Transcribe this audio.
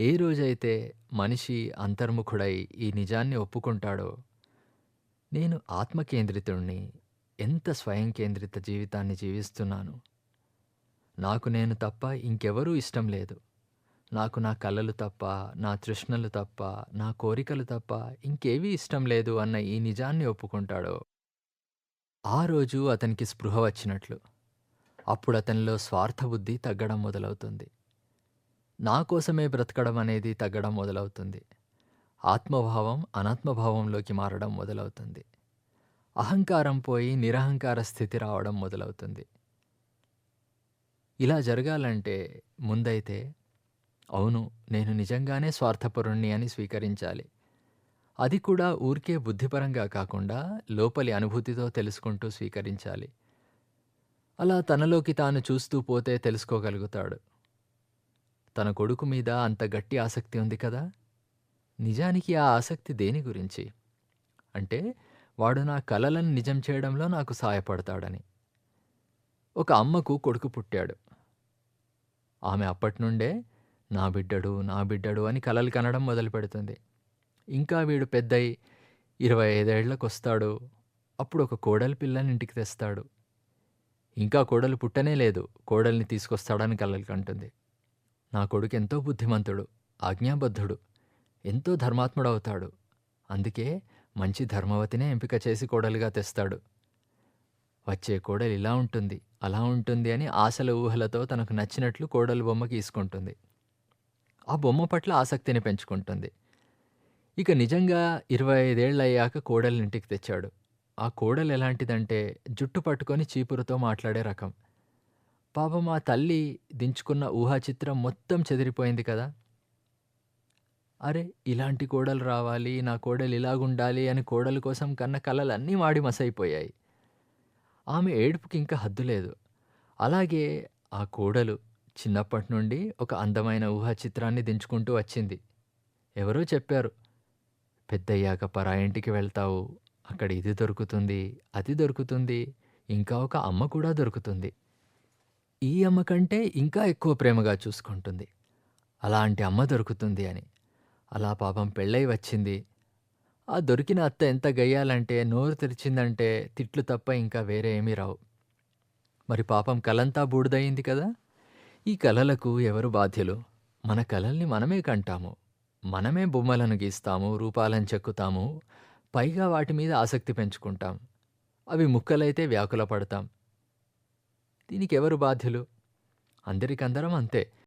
ఏ రోజైతే మనిషి అంతర్ముఖుడై ఈ నిజాన్ని ఒప్పుకుంటాడో, నేను ఆత్మకేంద్రితుణ్ణి ఎంత స్వయం కేంద్రిత జీవితాన్ని జీవిస్తున్నాను. నాకు నేను తప్ప ఇంకెవరూ ఇష్టం లేదు. నాకు నా కలలు తప్ప, నా తృష్ణలు తప్ప, నా కోరికలు తప్ప ఇంకేవీ ఇష్టం లేదు అన్న ఈ నిజాన్ని ఒప్పుకుంటాడో, ఆ రోజు అతనికి స్పృహ వచ్చినట్లు. అప్పుడు అతనిలో స్వార్థబుద్ధి తగ్గడం మొదలవుతుంది. నా కోసమే బ్రతకడం అనేది తగ్గడం మొదలవుతుంది. ఆత్మభావం అనాత్మభావంలోకి మారడం మొదలవుతుంది. అహంకారం పోయి నిరహంకార స్థితి రావడం మొదలవుతుంది. ఇలా జరగాలంటే ముందైతే అవును నేను నిజంగానే స్వార్థపరుణ్ణి అని స్వీకరించాలి. అది కూడా ఊరికే బుద్ధిపరంగా కాకుండా లోపలి అనుభూతితో తెలుసుకుంటూ స్వీకరించాలి. అలా తనలోకి తాను చూస్తూ పోతే తెలుసుకోగలుగుతాడు. తన కొడుకు మీద అంత గట్టి ఆసక్తి ఉంది కదా! నిజానికి ఆ ఆసక్తి దేని గురించి? అంటే వాడు నా కలలను నిజం చేయడంలో నాకు సాయపడతాడని. ఒక అమ్మకు కొడుకు పుట్టాడు. ఆమె అప్పట్నుండే నా బిడ్డడు, నా బిడ్డడు అని కలలు కనడం మొదలుపెడుతుంది. ఇంకా వీడు పెద్దయి ఇరవై ఐదేళ్ళకు వస్తాడు అప్పుడు ఒక కోడలి పిల్లని ఇంటికి తెస్తాడు. ఇంకా కోడలు పుట్టనే లేదు. కోడల్ని తీసుకొస్తాడని కలలు కంటుంది. నా కొడుకు ఎంతో బుద్ధిమంతుడు, ఆజ్ఞాబద్ధుడు, ఎంతో ధర్మాత్ముడవుతాడు. అందుకే మంచి ధర్మవతినే ఎంపిక చేసి కోడలిగా తెస్తాడు. వచ్చే కోడలు ఇలా ఉంటుంది, అలా ఉంటుంది అని ఆశల ఊహలతో తనకు నచ్చినట్లు కోడలు బొమ్మ గీసుకుంటుంది. ఆ బొమ్మ పట్ల ఆసక్తిని పెంచుకుంటుంది. ఇక నిజంగా 25 ఏళ్ళయ్యాక కోడల్ని ఇంటికి తెచ్చాడు. ఆ కోడలు ఎలాంటిదంటే జుట్టు పట్టుకొని చీపురుతో మాట్లాడే రకం. పాపం ఆ తల్లి దించుకున్న ఊహాచిత్రం మొత్తం చెదిరిపోయింది కదా! అరే ఇలాంటి కోడలు రావాలి, నా కోడలు ఇలాగుండాలి అని కోడలు కోసం కన్న కళలన్నీ మాడి మసైపోయాయి. ఆమె ఏడుపుకింక హద్దులేదు. అలాగే ఆ కోడలు చిన్నప్పట్నుండి ఒక అందమైన ఊహాచిత్రాన్ని దించుకుంటూ వచ్చింది. ఎవరో చెప్పారు. పెద్దయ్యాక పరాయింటికి వెళ్తావు. అక్కడ ఇది దొరుకుతుంది, అది దొరుకుతుంది. ఇంకా ఒక అమ్మ కూడా దొరుకుతుంది. ఈ అమ్మ కంటే ఇంకా ఎక్కువ ప్రేమగా చూసుకుంటుంది. అలాంటి అమ్మ దొరుకుతుంది అని. అలా పాపం పెళ్ళై వచ్చింది. ఆ దొరికిన అత్త ఎంత గయ్యాలంటే నోరు తెరిచిందంటే తిట్లు తప్ప ఇంకా వేరే ఏమీ రావు. మరి పాపం కలంతా బూడిదయింది కదా! ఈ కలలకు ఎవరు బాధ్యులు? మన కలల్ని మనమే కంటాము. మనమే బొమ్మలను గీస్తాము, రూపాలను చెక్కుతాము. పైగా వాటి మీద ఆసక్తి పెంచుకుంటాం. అవి ముక్కలైతే వ్యాకుల పడతాం. దీనికెవరు బాధ్యులు? అందరికందరం అంతే.